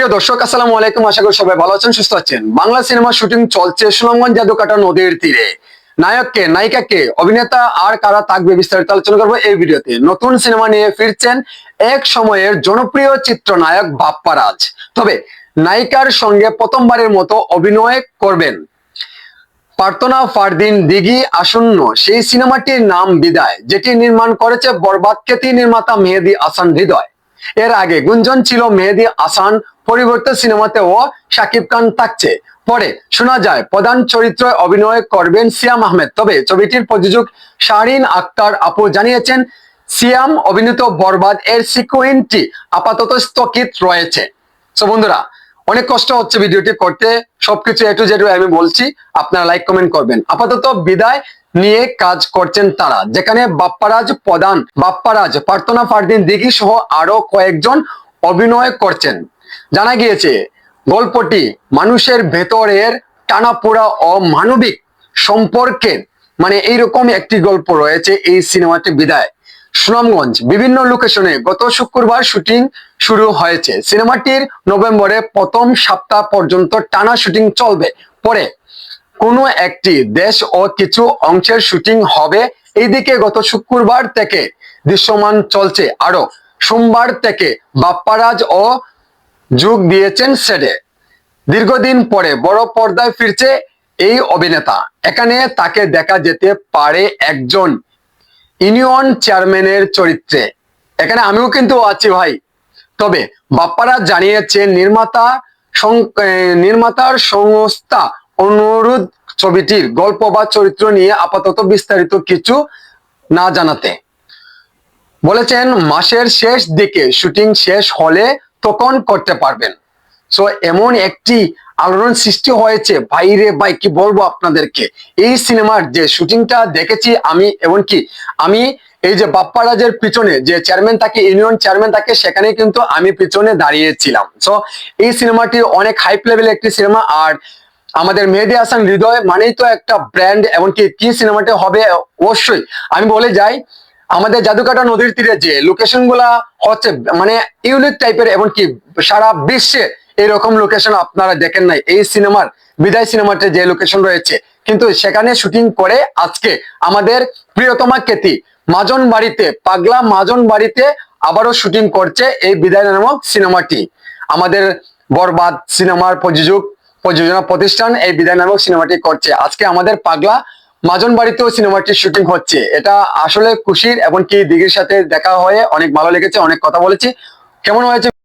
প্রিয় দর্শক, আসসালামু আলাইকুম। আশা করি সবাই ভালো আছেন, সুস্থ আছেন। বাংলা সিনেমা শুটিং চলছে সুনামগঞ্জ জাদুকাটা নদীর তীরে। নায়ককে, নায়িকাকে, অভিনেতা আর কারা থাকবে বিস্তারিত আলোচনা করব এই ভিডিওতে। নতুন সিনেমা নিয়ে ফিরছেন এক সময়ের জনপ্রিয় চিত্রনায়ক বাপ্পারাজ তবে নায়িকার সঙ্গে প্রথমবারের মতো অভিনয় করবেন প্রার্থনা ফারদিন দিঘি আসন্ন। সেই সিনেমাটির নাম বিদায়, যেটি নির্মাণ করেছে বরবাদ খ্যাতি নির্মাতা মেহেদি আসান হৃদয়। এর আগে গুঞ্জন ছিল মেহেদি আসান পরিবর্তে সিনেমাতেও শাকিব খান থাকছে। পরে শোনা যায়, প্রধান চরিত্রে অভিনয় করবেন সিয়াম আহমেদ। তবে ছবিটির প্রযোজক শাহরিন আক্তার আপু জানিয়েছেন, সিয়াম অভিনীত বরবাদ এর সিকুয়েন্টটি আপাতত স্থগিত রয়েছে। তো বন্ধুরা, অনেক কষ্ট হচ্ছে ভিডিওটি করতে। সবকিছু এ টু জেড আমি বলছি, আপনারা লাইক কমেন্ট করবেন। আপাতত বিদায় নিয়ে কাজ করছেন তারা, যেখানে বাপ্পারাজ প্রধান, বাপ্পারাজ প্রার্থনা ফারদিন দিঘি সহ আরও কয়েকজন অভিনয় করছেন। জানা গিয়েছে, গল্পটি মানুষের ভেতরের টানাপোড়া ও মানবিক সম্পর্কের মানে এইরকম একটি গল্প রয়েছে এই সিনেমাটি বিদায়। সুনামগঞ্জ, বিভিন্ন লোকেশনে গত শুক্রবার শুটিং শুরু হয়েছে। সিনেমাটির নভেম্বরে প্রথম সপ্তাহ পর্যন্ত টানা শুটিং চলবে। পরে কোনো একটি দেশ ও কিছু অংশের শুটিং হবে। এইদিকে গত শুক্রবার থেকে দৃশ্যমান চলছে। আরও সোমবার থেকে বাপ্পারাজ ও যোগ দিয়েছেন সেটে দীর্ঘদিন পরে বড় পর্দায় ফিরছে এই অভিনেতা। এখানে তাকে দেখা যেতে পারে একজন ইউনিয়ন চেয়ারম্যানের চরিত্রে। এখানে আমিও কিন্তু আছি ভাই। তবে বাপ্পারা জানিয়েছে নির্মাতা নির্মাতার সংস্থা অনুরোধ ছবিটির গল্প বা চরিত্র নিয়ে আপাতত বিস্তারিত কিছু না জানাতে। বলেছেন, মাসের শেষ দিকে শুটিং শেষ হলে তখন করতে পারবেন। সো এমন একটি আলোড়ন সৃষ্টি হয়েছে বাইরে ভাই, কি বলব আপনাদেরকে? এই সিনেমার যে শুটিংটা দেখেছি আমি, এমনকি আমি এই যে বাপ্পারাজের পিছনে যে চেয়ারম্যান থাকে ইউনিয়ন চেয়ারম্যান থাকে, সেখানে কিন্তু আমি পিছনে দাঁড়িয়েছিলাম। সো এই সিনেমাটি অনেক হাইপ লেভেলের একটি সিনেমা, আর আমাদের মেহেদি হাসান হৃদয় মানেই তো একটা ব্র্যান্ড এমনকি কি সিনেমাটি হবে, অবশ্যই আমি বলে যাই আমাদের জাদুকাটা নদীর তীরে যে লোকেশনগুলা হচ্ছে মানে ইউনিক টাইপের এমনকি সারা বিশ্বে এরকম লোকেশন আপনারা দেখেন নাই। এই সিনেমার, বিদায় সিনেমাতে যে লোকেশন রয়েছে। কিন্তু সেখানে শুটিং করে আজকে আমাদের প্রিয়তমা কেতি মাজন বাড়িতে, পাগলা মাজন বাড়িতে আবারও শুটিং করছে এই বিদায় নামক সিনেমাটি। আমাদের বরবাদ সিনেমার প্রযোজক, প্রযোজনা প্রতিষ্ঠান এই বিদায় নামক সিনেমাটি করছে। আজকে আমাদের পাগলা মাজন বাড়িতেও সিনেমাটির শুটিং হচ্ছে। এটা আসলে খুশির, এমনকি দিঘির সাথে দেখা হয়ে অনেক ভালো লেগেছে, অনেক কথা বলেছি। কেমন হয়েছে